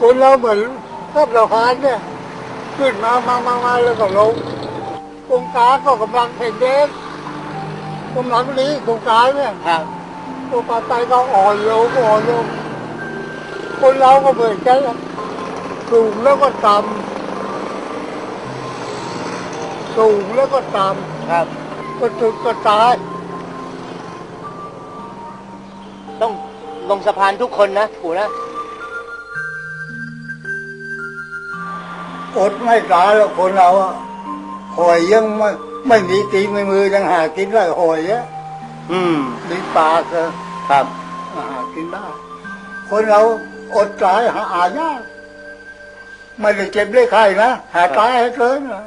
คนเราเหมือนกับเราพานเนี่ย ขึ้นมามามามาแล้วก็ลงตรงกลางก็กำลังแข่งเด็กกำลังนี้ตรงกลางเนี่ยครับตัวปลาไตก็อ่อนลงอ่อนลงคนเราก็เหมือนกันแหละสูงแล้วก็ต่ำสูงแล้วก็ต่ครับำก็ตึกก็ตายต้องลงสะพานทุกคนนะปู่นะ อดไม่ตายแล้วคนเราอะหอยยังไม่ไม่มีตีไม่มือยังหากินได้หอยอะอืมมีปลาก็ครับหากินได้ คนเราอดตายหาหายากไม่ได้เจ็บได้ไข้นะหาตายให้เกินนะ